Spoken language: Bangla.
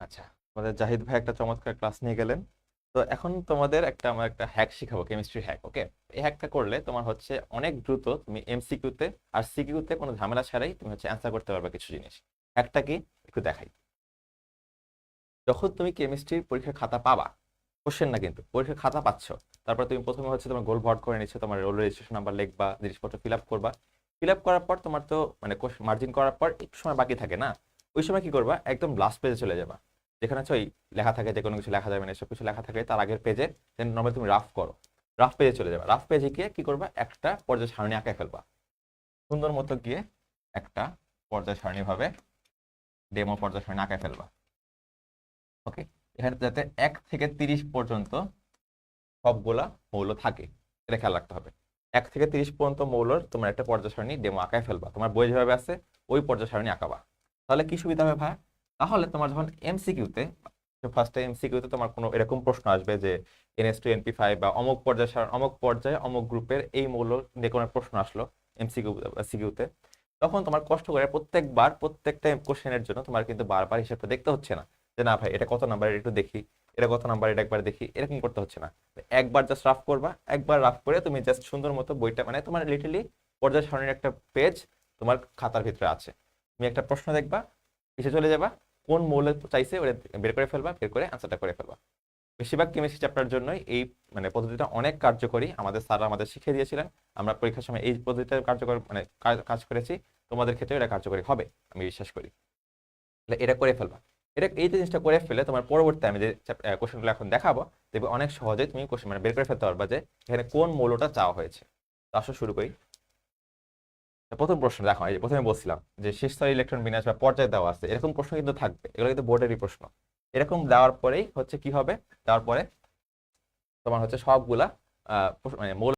আচ্ছা আমাদের জাহিদ ভাই একটা চমৎকার ক্লাস নিয়ে গেলেন। তো এখন তোমাদের একটা, আমরা একটা হ্যাক শিখাবো কেমিস্ট্রি হ্যাক ওকে এই হ্যাকটা করলে তোমার হচ্ছে অনেক দ্রুত তুমি এমসিকিউতে আর সিকিউতে কোনো ঝামেলা ছাড়াই তুমি হচ্ছে অ্যান্সার করতে পারবে কিছু জিনিস। হ্যাকটা কি? একটু দেখাই। যখন তুমি কেমিস্ট্রির পরীক্ষার খাতা পাবা কোশ্চেন না কিন্তু, পরীক্ষার খাতা পাচ্ছ, তারপর তুমি প্রথমে হচ্ছে তোমার গোল ভর করে নিচ্ছ, তোমার রোল রেজিস্ট্রেশন নাম্বার লিখবা, জিনিসপত্র ফিল আপ করবা। ফিল আপ করার পর তোমার তো মানে মার্জিন করার পর একটু সময় বাকি থাকে না? ওই সময় কি করবা? একদম লাস্ট পেজে চলে যাবা। যেখানে হচ্ছে ওই লেখা থাকে যে কোনো কিছু লেখা যাবে না, এসব কিছু লেখা থাকে তার আগের পেজে দেন নর্মালি তুমি রাফ করো। রাফ পেজে চলে যাবে। রাফ পেজে গিয়ে কি করবা? একটা পর্যায় সারণী আঁকায় ফেলবা। সুন্দর মতো গিয়ে একটা পর্যায় সারণী ভাবে ডেমো পর্যায় সারণী আঁকায় ফেলবা। ওকে এখানে যাতে এক থেকে তিরিশ পর্যন্ত সবগুলা মৌল থাকে, এটা খেয়াল রাখতে হবে। এক থেকে তিরিশ পর্যন্ত মৌলর তোমার একটা পর্যায় সারণী ডেমো আঁকায় ফেলবা। তোমার বই যেভাবে আছে, ওই পর্যায় সারণী আঁকাবা। তাহলে কি সুবিধা হবে ভাই? তাহলে তোমার যখন এমসিকিউতে ফার্স্টে এমসিকিউতে তোমার কোনো এরকম প্রশ্ন আসবে যে এনএস টু এনপি ফাইভ বা অমুক পর্যায়ে অমুক পর্যায়ে, অমুক গ্রুপের এই মৌল নিয়ে কোনো প্রশ্ন আসলো এমসিকিউ সিকিউতে তখন তোমার কষ্ট করে প্রত্যেকবার, প্রত্যেকটা কোশ্চেনের জন্য তোমার কিন্তু বারবার হিসাবটা দেখতে হচ্ছে না। যে না ভাই, এটা কত নাম্বার একটু দেখি, এটা কত নাম্বার এটা একবার দেখি, এরকম করতে হচ্ছে না। একবার জাস্ট রাফ করবা, একবার রাফ করে তুমি জাস্ট সুন্দর মতো বইটা মানে তোমার লিটারলি পর্যায় সারণীর একটা পেজ তোমার খাতার ভিতরে আছে। তুমি একটা প্রশ্ন দেখবা এসে চলে যাবা কোন মৌল চাইছে ওটা বের করে ফেলবা, বের করে আনসারটা করে ফেলবা। বেশিরভাগ কেমিস্ট্রি চ্যাপ্টার জন্যই এই মানে পদ্ধতিটা অনেক কার্যকরী। আমাদের স্যাররা আমাদের শিখিয়ে দিয়েছিলেন, আমরা পরীক্ষার সময় এই পদ্ধতিটা কার্যকর মানে কাজ- করেছি, তোমাদের ক্ষেত্রে এটা কার্যকরী হবে, আমি বিশ্বাস করি। তাহলে এটা করে ফেলবা। এটা, এই জিনিসটা করে ফেলে তোমার পরবর্তী আমি যে কোশ্চেনগুলো এখন দেখাবো, দেখবে অনেক সহজে তুমি কোশ্চেন মানে বের করে ফেলতে পারবা যে এখানে কোন মৌলটা চাওয়া হয়েছে। আসো শুরু করি। প্রথম প্রশ্ন, দেখো, এই প্রথমে বলছিলাম যে শেষ স্তরে ইলেকট্রন বিন্যাস বা পর্যায়ে দেওয়া আছে, এরকম প্রশ্ন কিন্তু থাকবে, এগুলো কিন্তু বোর্ডেরই প্রশ্ন। এরকম দেওয়ার পরেই হচ্ছে কি হবে? তারপরে পরে তোমার হচ্ছে সবগুলা মানে মৌল